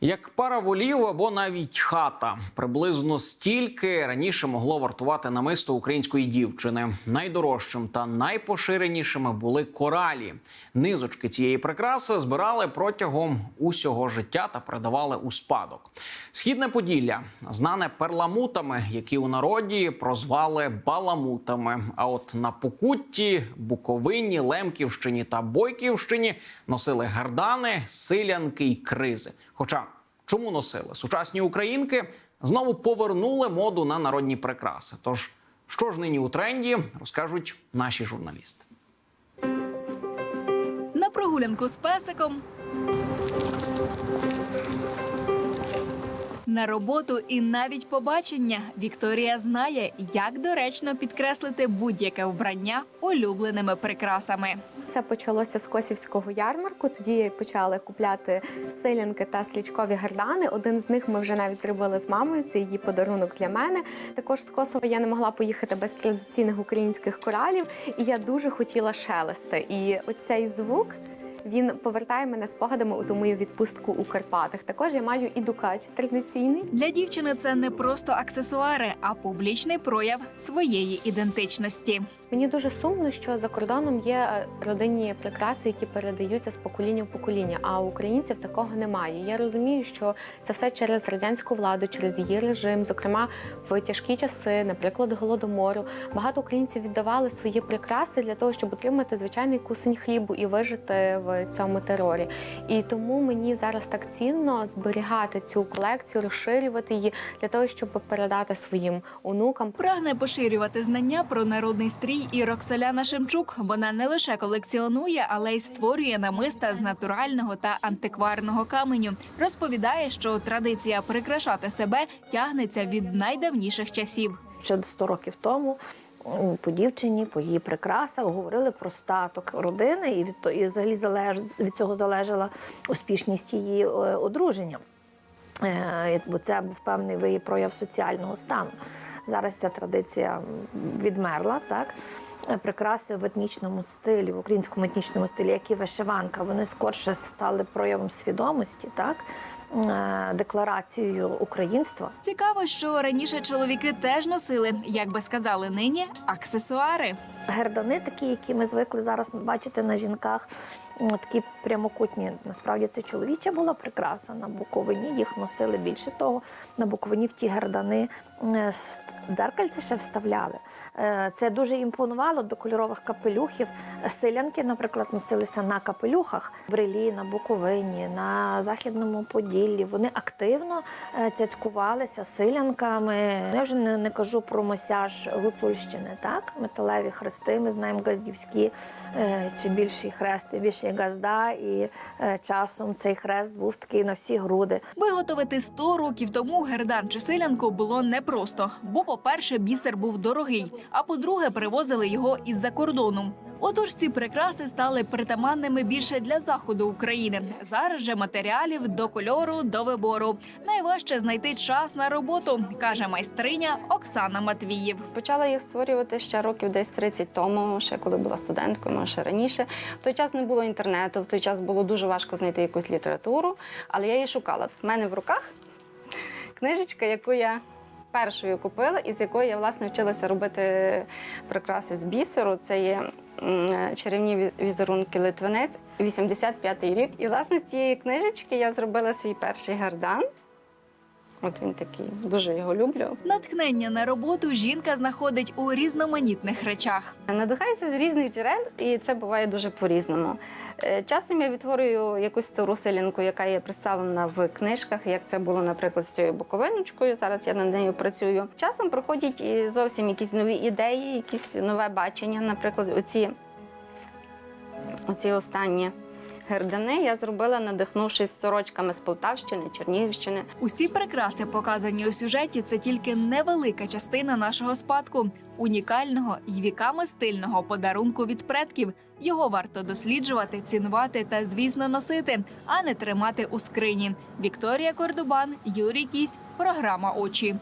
Як пара волів або навіть хата приблизно стільки раніше могло вартувати намисто української дівчини. Найдорожчим та найпоширенішими були коралі. Низочки цієї прикраси збирали протягом усього життя та передавали у спадок. Східне Поділля знане перламутами, які у народі прозвали баламутами. А от на Покутті, Буковині, Лемківщині та Бойківщині носили гардани, силянки й кризи. Хоча чому носили сучасні українки знову повернули моду на народні прикраси. Тож що ж нині у тренді, розкажуть наші журналісти. На прогулянку з песиком. На роботу і навіть побачення Вікторія знає, як доречно підкреслити будь-яке вбрання улюбленими прикрасами. Все почалося з косівського ярмарку. Тоді почали купляти силянки та слічкові гардани. Один з них ми вже навіть зробили з мамою. Це її подарунок для мене. Також з Косова я не могла поїхати без традиційних українських коралів, і я дуже хотіла шелести. І оцей звук. Він повертає мене спогадами у ту мою відпустку у Карпатах. Також я маю і дукач традиційний. Для дівчини це не просто аксесуари, а публічний прояв своєї ідентичності. Мені дуже сумно, що за кордоном є е, родинні прикраси, які передаються з покоління в покоління. А у українців такого немає. Я розумію, що це все через радянську владу, через її режим. Зокрема, в тяжкі часи, наприклад, голодомору, багато українців віддавали свої прикраси для того, щоб отримати звичайний кусень хлібу і вижити в цьому терорі. І тому мені зараз так цінно зберігати цю колекцію, розширювати її для того, щоб передати своїм онукам. Прагне поширювати знання про народний стрій і Роксоляна Шемчук. Вона не лише колекціонує, але й створює намиста з натурального та антикварного каменю. Розповідає, що традиція прикрашати себе тягнеться від найдавніших часів. Ще 100 років тому по дівчині, по її прикрасах говорили про статок родини, і від і взагалі залеж від цього залежала успішність її е, одруження. Е, Бо це був певний виї- прояв соціального стану. Зараз ця традиція відмерла, так. Е, Прикраси в етнічному стилі, в українському етнічному стилі, як і вишиванка, вони скорше стали проявом свідомості, так, декларацією українства. Цікаво, що раніше чоловіки теж носили, як би сказали нині, аксесуари. Гердани, такі, які ми звикли зараз бачити на жінках, такі прямокутні. Насправді це чоловіча була прикраса на Буковині. Їх носили більше того. На Буковині в ті гердани м, с- дзеркальце ще вставляли. Е, Це дуже імпонувало до кольорових капелюхів. Силянки, наприклад, носилися на капелюхах брилі на Буковині, на Західному Поділлі. Вони активно е, цяцькувалися силянками. Я вже не, не кажу про мосяж Гуцульщини, так? Металеві хрести, ми знаємо газдівські, е, чи більший хрест, тим більше газда, і е, часом цей хрест був такий на всі груди. Виготовити 100 років тому гердан чи селянку було непросто, бо, по-перше, бісер був дорогий, а по-друге, привозили його із-за кордону. Отож, ці прикраси стали притаманними більше для заходу України. Зараз же матеріалів до кольору, до вибору. Найважче знайти час на роботу, каже майстриня Оксана Матвіїв. Почала їх створювати ще років десь 30 тому, ще коли була студенткою, може ще раніше. В той час не було інтернету, в той час було дуже важко знайти якусь літературу, але я її шукала. В мене в руках книжечка, яку я першою купила, і з якої я власне вчилася робити прикраси з бісеру. Це є чарівні візерунки Литвинець, 85-й рік. І власне з цієї книжечки я зробила свій перший гардан. От він такий, дуже його люблю. Натхнення на роботу жінка знаходить у різноманітних речах. Надихаюся з різних джерел, і це буває дуже по-різному. Е, Часом я відтворюю якусь стару селянку, яка є представлена в книжках, як це було, наприклад, з цією боковиночкою. Зараз я над нею працюю. Часом проходять зовсім якісь нові ідеї, якісь нове бачення. Наприклад, оці, оці останні гердани я зробила, надихнувшись сорочками з Полтавщини, Чернігівщини. Усі прикраси, показані у сюжеті, це тільки невелика частина нашого спадку, унікального й віками стильного подарунку від предків. Його варто досліджувати, цінувати та, звісно, носити, а не тримати у скрині. Вікторія Кордубан, Юрій Кісь, програма Очі.